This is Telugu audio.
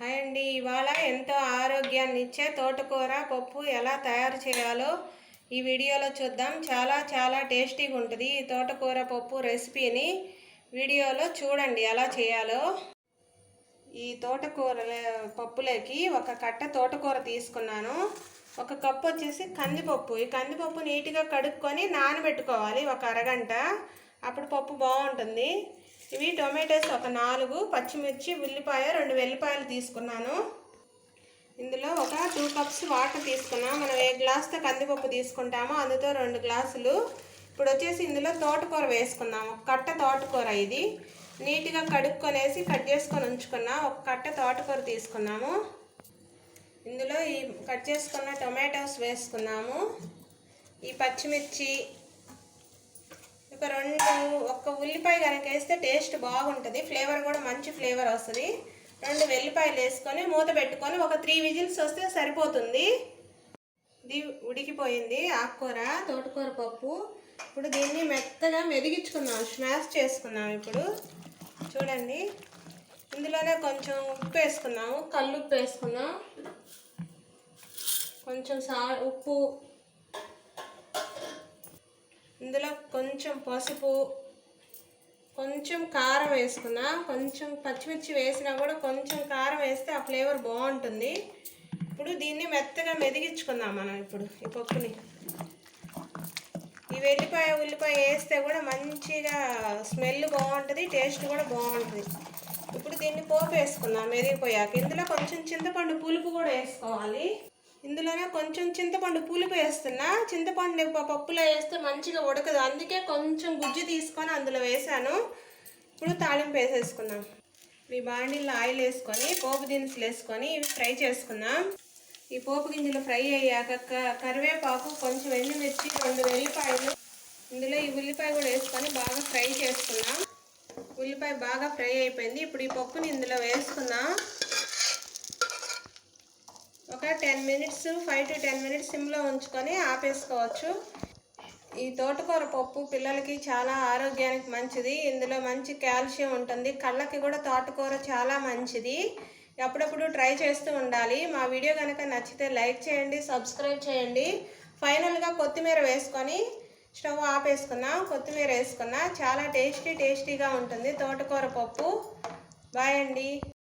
హాయ్ అండి. ఇవాళ ఎంతో ఆరోగ్యాన్ని ఇచ్చే తోటకూర పప్పు ఎలా తయారు చేయాలో ఈ వీడియోలో చూద్దాం. చాలా చాలా టేస్టీగా ఉంటుంది ఈ తోటకూర పప్పు రెసిపీని. వీడియోలో చూడండి ఎలా చేయాలో. ఈ తోటకూర పప్పులోకి ఒక కట్ట తోటకూర తీసుకున్నాను. ఒక కప్పు వచ్చేసి కందిపప్పు. ఈ కందిపప్పు నీట్గా కడుక్కొని నానబెట్టుకోవాలి ఒక అరగంట. అప్పుడు పప్పు బాగుంటుంది. ఇవి టొమాటోస్ ఒక నాలుగు పచ్చిమిర్చి ఉల్లిపాయ రెండు వెల్లిపాయలు తీసుకున్నాను. ఇందులో ఒక టూ కప్స్ వాటర్ తీసుకున్నాం. మనం ఏ గ్లాస్తో కందిపప్పు తీసుకుంటామో అందుతో రెండు గ్లాసులు. ఇప్పుడు వచ్చేసి ఇందులో తోటకూర వేసుకున్నాం ఒక కట్ట తోటకూర ఇది. నీట్గా కడుక్కొనేసి కట్ చేసుకొని ఉంచుకున్నాం ఒక కట్ట తోటకూర తీసుకున్నాము. ఇందులో ఈ కట్ చేసుకున్న టొమాటోస్ వేసుకున్నాము. ఈ పచ్చిమిర్చి ఒక రెండు ఒక్క ఉల్లిపాయ కనుక వేస్తే టేస్ట్ బాగుంటుంది. ఫ్లేవర్ కూడా మంచి ఫ్లేవర్ వస్తుంది. రెండు వెల్లిపాయలు వేసుకొని మూత పెట్టుకొని ఒక త్రీ విజిల్స్ వస్తే సరిపోతుంది. ఇది ఉడికిపోయింది. ఆకుకూర తోటకూర పప్పు. ఇప్పుడు దీన్ని మెత్తగా మెదిగించుకున్నాం స్మాష్ చేసుకున్నాం ఇప్పుడు. చూడండి. ఇందులోనే కొంచెం ఉప్పు వేసుకున్నాము కళ్ళు ఉప్పు వేసుకున్నాం కొంచెం సా ఉప్పు ఇందులో కొంచెం పసుపు కొంచెం కారం వేసుకున్నా కొంచెం పచ్చిమిర్చి వేసినా కూడా కొంచెం కారం వేస్తే ఆ ఫ్లేవర్ బాగుంటుంది. ఇప్పుడు దీన్ని మెత్తగా మెదిగించుకుందాం మనం ఇప్పుడు ఈ పప్పుని. ఈ వెల్లిపాయ ఉల్లిపాయ వేస్తే కూడా మంచిగా స్మెల్ బాగుంటుంది టేస్ట్ కూడా బాగుంటుంది. ఇప్పుడు దీన్ని పోపు వేసుకుందాం మెరిగిపోయాక. ఇందులో కొంచెం చింతపండు పులుపు కూడా వేసుకోవాలి. ఇందులోనే కొంచెం చింతపండు పులుపు వేస్తున్నా. చింతపండు పప్పులో వేస్తే మంచిగా ఉడకదు. అందుకే కొంచెం గుజ్జు తీసుకొని అందులో వేసాను. ఇప్పుడు తాలింపు వేసేసుకుందాం. ఈ బాండిల్లో ఆయిల్ వేసుకొని పోపు దినుసులు వేసుకొని ఇవి ఫ్రై చేసుకుందాం. ఈ పోపు గింజలు ఫ్రై అయ్యాక కరివేపాకు కొంచెం ఎండుమిర్చి రెండు వెల్లిపాయలు. ఇందులో ఈ ఉల్లిపాయ కూడా వేసుకొని బాగా ఫ్రై చేసుకుందాం. ఉల్లిపాయ బాగా ఫ్రై అయిపోయింది. ఇప్పుడు ఈ పప్పుని ఇందులో వేసుకుందాం. ఒక ten minutes five to ten minutes సిమ్లో ఉంచుకొని ఆపేసుకోవచ్చు. ఈ తోటకూర పప్పు పిల్లలకి చాలా ఆరోగ్యానికి మంచిది. ఇందులో మంచి కాల్షియం ఉంటుంది. కళ్ళకి కూడా తోటకూర చాలా మంచిది. అప్పుడప్పుడు ట్రై చేస్తూ ఉండాలి. మా వీడియో కనుక నచ్చితే లైక్ చేయండి సబ్స్క్రైబ్ చేయండి. ఫైనల్గా కొత్తిమీర వేసుకొని స్టవ్ ఆపేసుకున్నాం కొత్తిమీర వేసుకున్నా చాలా టేస్టీ టేస్టీగా ఉంటుంది తోటకూర పప్పు. బాయ్ అండి.